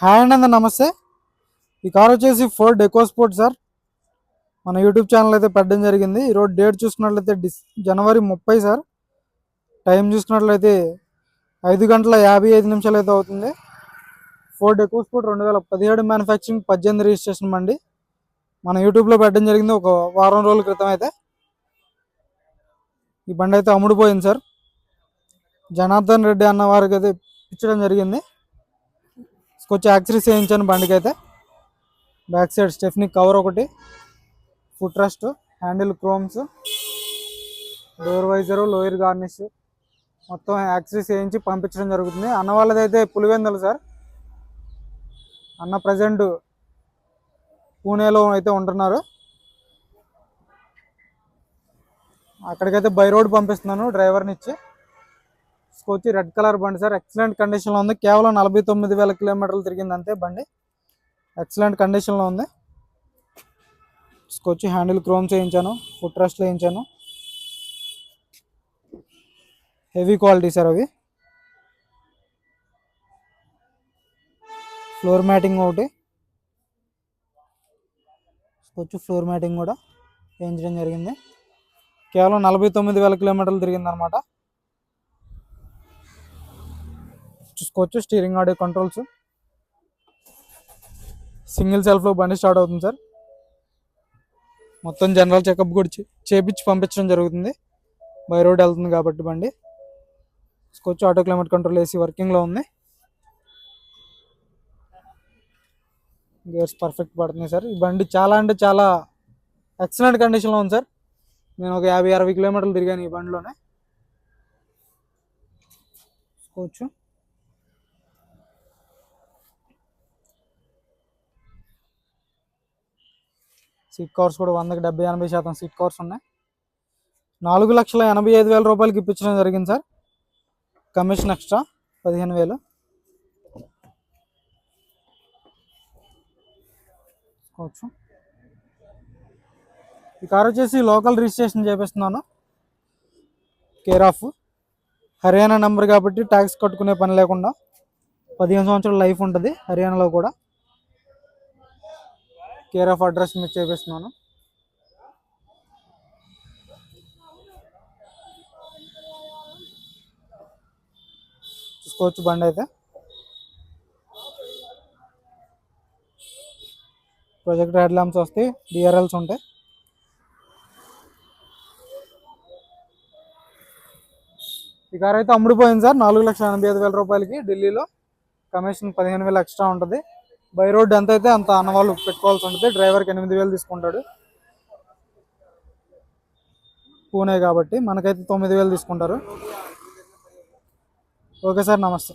Hi అండి అందరు నమస్తే. ఈ కార్ వచ్చేసి ఫోర్డ్ ఎకో స్పోర్ట్ సార్ మన యూట్యూబ్ ఛానల్ అయితే పెట్టడం జరిగింది. ఈరోజు డేట్ చూసుకున్నట్లయితే డిస్ జనవరి ముప్పై సార్ టైం చూసుకున్నట్లయితే ఐదు గంటల యాభై ఐదు నిమిషాలు అయితే అవుతుంది. ఫోర్డ్ ఎకో స్పోర్ట్ రెండు వేల పదిహేడు మ్యానుఫ్యాక్చరింగ్ పద్దెనిమిది రిజిస్ట్రేషన్ బండి మన యూట్యూబ్లో పెట్టడం జరిగింది ఒక వారం రోజుల క్రితం అయితే. ఈ బండి అయితే అమ్ముడుపోయింది సార్ జనార్దన్ రెడ్డి అన్న వారికి అయితే ఇచ్చడం జరిగింది. కొంచెం యాక్సరీస్ వేయించాను బండికి అయితే బ్యాక్ సైడ్ స్టెఫ్నిక్ కవర్ ఒకటి foot rest handle chromes door visor lower garnish. మొత్తం యాక్సరీస్ వేయించి పంపించడం జరుగుతుంది. అన్న వాళ్ళదైతే పులివెందలు పులివెందులు సార్. అన్న ప్రజెంట్ పూణేలో అయితే ఉంటున్నారు. అక్కడికైతే బై రోడ్ పంపిస్తున్నాను డ్రైవర్ని ఇచ్చి వచ్చి రెడ్ కలర్ బండి సార్. ఎక్సలెంట్ కండిషన్లో ఉంది. కేవలం నలభై తొమ్మిది వేల కిలోమీటర్లు తిరిగింది అంతే బండి. ఎక్సలెంట్ కండిషన్లో ఉంది. తీసుకొచ్చి హ్యాండిల్ క్రోమ్ చేయించాను. ఫుట్ రెస్ట్ వేయించాను హెవీ క్వాలిటీ సార్ అవి. ఫ్లోర్ మ్యాటింగ్ ఒకటి. వచ్చి ఫ్లోర్ మ్యాటింగ్ కూడా వేయించడం జరిగింది. కేవలం నలభై తొమ్మిది వేల కిలోమీటర్లు తిరిగిందనమాట చూసుకోవచ్చు. Steering audio controls. సింగిల్ సెల్ఫ్లో బండి స్టార్ట్ అవుతుంది సార్. మొత్తం జనరల్ చెకప్ కూడా చేపించి పంపించడం జరుగుతుంది. బై రోడ్ వెళ్తుంది కాబట్టి బండి. చూసుకోవచ్చు. ఆటో క్లైమేట్ కంట్రోల్ ఏసీ వర్కింగ్లో ఉంది. గేర్స్ పర్ఫెక్ట్ పడుతున్నాయి సార్. ఈ బండి చాలా అంటే చాలా ఎక్సలెంట్ కండిషన్లో ఉంది సార్. నేను ఒక యాభై అరవై కిలోమీటర్లు తిరిగాను ఈ బండిలోనే. చూసుకోవచ్చు. సీట్ కవర్స్ కూడా వందకి డెబ్బై ఎనభై శాతం సీట్ కవర్స్ ఉన్నాయి. నాలుగు లక్షల ఎనభై ఐదు వేల రూపాయలకి ఇప్పించడం జరిగింది సార్. కమిషన్ ఎక్స్ట్రా పదిహేను వేలు. ఈ కార్ వచ్చేసి లోకల్ రిజిస్ట్రేషన్ చేపిస్తున్నాను. కేర్ ఆఫ్ హర్యానా నెంబర్ కాబట్టి ట్యాక్స్ కట్టుకునే పని లేకుండా పదిహేను సంవత్సరాల లైఫ్ ఉంటుంది హర్యానాలో కూడా. కేర్ ఆఫ్ అడ్రస్ మీరు చేపిస్తున్నాను. చూసుకోవచ్చు బండి అయితే. ప్రొజెక్ట్ హెడ్ ల్యాంప్స్ వస్తాయి డిఆర్ఎల్స్ ఉంటాయి. ఈ కార్ అయితే అమ్ముడిపోయింది సార్. నాలుగు లక్షల ఎనభై ఐదు వేల రూపాయలకి ఢిల్లీలో. కమిషన్ పదిహేను వేలు ఎక్స్ట్రా ఉంటుంది. బై రోడ్ ఎంత అయితే అంత అన్న వాళ్ళు పెట్టుకోవాల్సి ఉంటుంది. డ్రైవర్కి ఎనిమిది వేలు తీసుకుంటాడు. పూణే కాబట్టి మనకైతే తొమ్మిది వేలు తీసుకుంటారు. ఓకే సార్ నమస్తే.